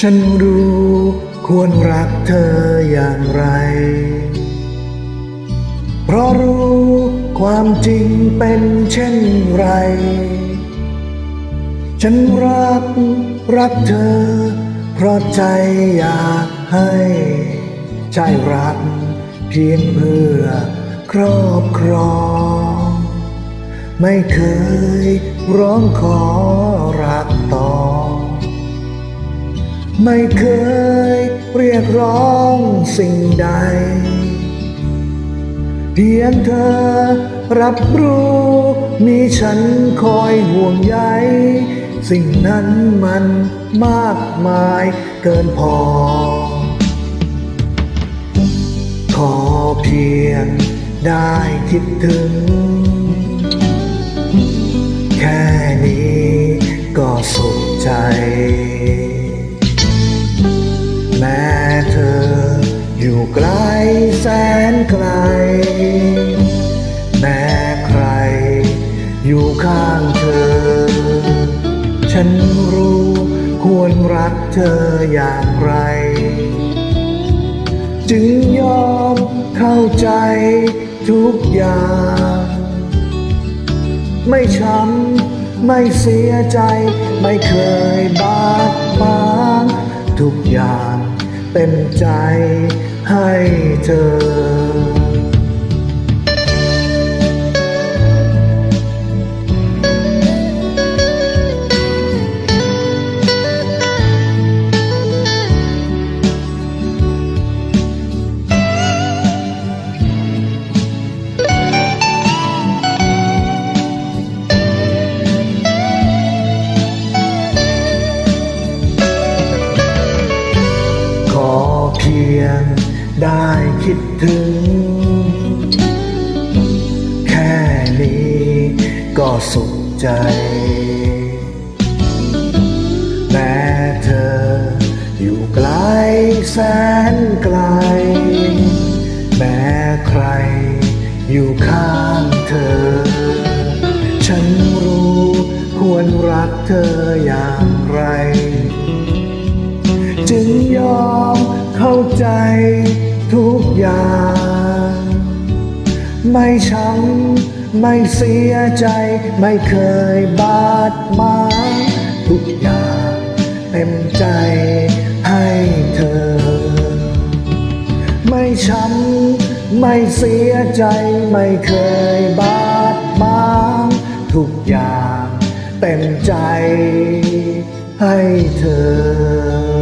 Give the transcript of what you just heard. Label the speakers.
Speaker 1: ฉันรู้ควรรักเธออย่างไร เพราะรู้ความจริงเป็นเช่นไร ฉันรักรักเธอ เพราะใจอยากให้ใช่รักเพียงเพื่อครอบครอง ไม่เคยร้องขอรักต่อ ไม่เคยเรียกร้องสิ่งใด เพียงเธอรับรู้ มีฉันคอยห่วงใย สิ่งนั้นมันมากมายเกินพอ ขอเพียงได้คิดถึง แค่นี้ก็สุขใจ อยู่ไกลแสนไกล แม้ใครอยู่ข้างเธอ ฉันรู้ควรรักเธออย่างไร จึงยอมเข้าใจทุกอย่าง ไม่ช้ำไม่เสียใจ ไม่เคยบาดหมางทุกอย่าง เต็มใจให้เธอ ได้คิดถึง แค่นี้ก็สุขใจ แม้เธออยู่ไกลแสนไกล แม้ใครอยู่ข้างเธอ ฉันรู้ควรรักเธออย่างไร จึงยอมเข้าใจ ทุกอย่าง ไม่ช้ำไม่เสียใจ ไม่เคยบาดหมางทุกอย่างเต็มใจให้เธอ ไม่ช้ำไม่เสียใจ ไม่เคยบาดหมางทุกอย่างเต็มใจให้เธอ